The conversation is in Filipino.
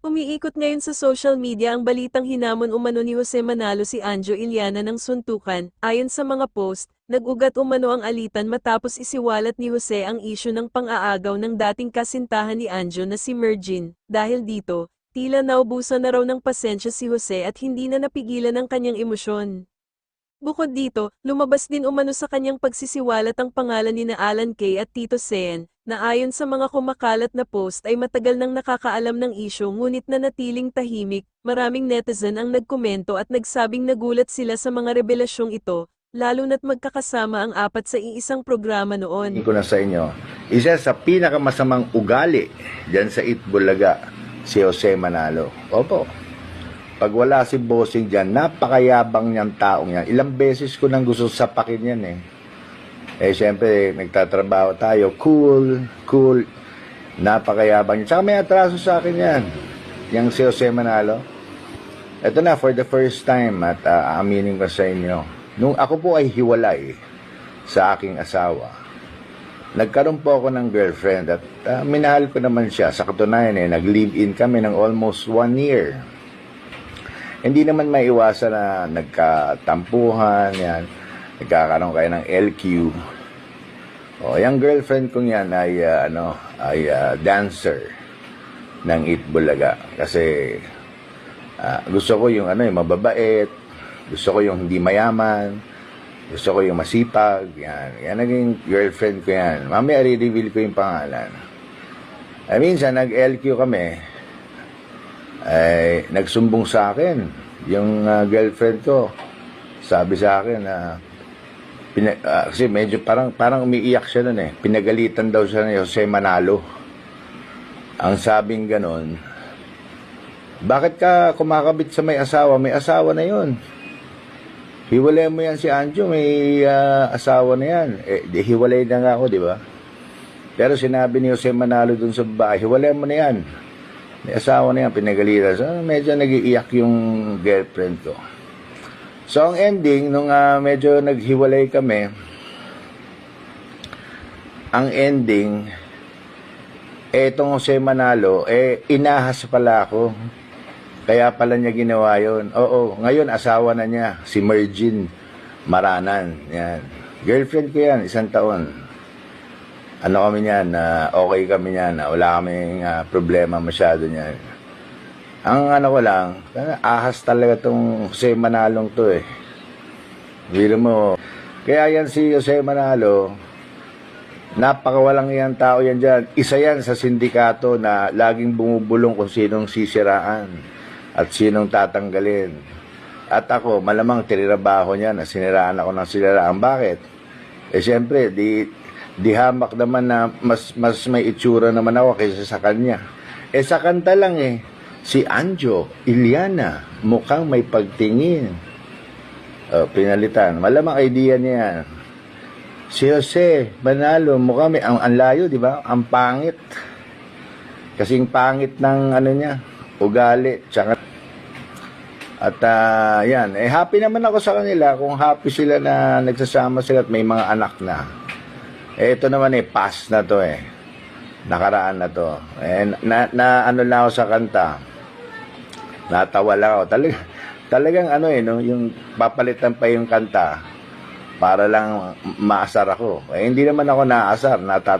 Umiikot ngayon sa social media ang balitang hinamon umano ni Jose Manalo si Anjo Iliana ng suntukan. Ayon sa mga post, nag-ugat umano ang alitan matapos isiwalat ni Jose ang isyu ng pang-aagaw ng dating kasintahan ni Anjo na si Mergin. Dahil dito, tila naubusan na raw ng pasensya si Jose at hindi na napigilan ang kanyang emosyon. Bukod dito, lumabas din umano sa kanyang pagsisiwalat ang pangalan ni na Alan Kay at Tito Sen, na ayon sa mga kumakalat na post ay matagal nang nakakaalam ng isyo ngunit na natiling tahimik, maraming netizen ang nagkomento at nagsabing nagulat sila sa mga revelasyong ito, lalo na't magkakasama ang apat sa iisang programa noon. Sabihin ko na sa inyo, isa sa pinakamasamang ugali dyan sa Itbulaga, si Jose Manalo. Opo. Pag wala si Bossing dyan, napakayabang niyang taong yan. Ilang beses ko nang gusto sapakin yan eh. Eh, siyempre, nagtatrabaho tayo. Cool, cool. Napakayabang niya. Tsaka may atraso sa akin yan. Yang si Jose Manalo. Ito na, for the first time, at uh, aminin ko sa inyo, nung ako po ay hiwalay sa aking asawa, nagkaroon po ako ng girlfriend at uh, minahal ko naman siya. Sa katunayan eh, nag-live-in kami ng almost one year. Hindi naman maiwasan na nagkatampuhan, yan. Nagkakaroon kayo ng LQ. O, yung girlfriend kong yan ay, uh, ano, ay uh, dancer ng Itbulaga. Kasi ah, gusto ko yung ano, yung mababait. Gusto ko yung hindi mayaman. Gusto ko yung masipag. Yan. Yan naging girlfriend ko yan. Mamaya re-reveal ko yung pangalan. Ay, minsan, nag-LQ kami ay nagsumbong sa akin yung ah, girlfriend ko sabi sa akin na pina, ah, kasi medyo parang parang umiiyak siya noon eh. Pinagalitan daw siya ni Jose Manalo. Ang sabing ganon bakit ka kumakabit sa may asawa? May asawa na yon hiwalay mo yan si Anjo may ah, asawa na yan. Eh di, hiwalay na nga ako di ba? Pero sinabi ni Jose Manalo dun sa babae hiwalay mo na yan. May asawa na yan, pinagalitan. So, medyo nagiiyak yung girlfriend ko. So, ang ending, nung ah, medyo naghiwalay kami, ang ending, eh, itong Jose Manalo, eh, inahas pala ako. Kaya pala niya ginawa yun. Oo, ngayon asawa na niya, si Mergin Maranan. Yan. Girlfriend ko yan, isang taon ano kami niyan, na okay kami niyan, na wala kaming ah, problema masyado niyan. Ang ano ko lang, ahas talaga tong Jose Manalong to eh. Biro mo. Kaya yan si Jose Manalo, napakawalang yan tao yan dyan. Isa yan sa sindikato na laging bumubulong kung sinong sisiraan at sinong tatanggalin. At ako, malamang tinirabaho niya na siniraan ako ng siniraan. Bakit? Eh siyempre, di di hamak naman na mas mas may itsura naman ako kaysa sa kanya. Eh sa kanta lang eh, si Anjo, Iliana, mukhang may pagtingin. Oh, pinalitan. Malamang idea niya. Si Jose, Manalo, mukhang may, ang, ang layo, di ba? Ang pangit. Kasing pangit ng ano niya, ugali, tsaka at ah, yan, eh happy naman ako sa kanila kung happy sila na nagsasama sila at may mga anak na. Eh, ito naman eh, pass na to eh. Nakaraan na to. Eh, na, na ano lang ako sa kanta. Natawa lang ako. Talag, talagang ano eh, no, yung papalitan pa yung kanta para lang maasar ako. Eh, hindi naman ako naasar. Natat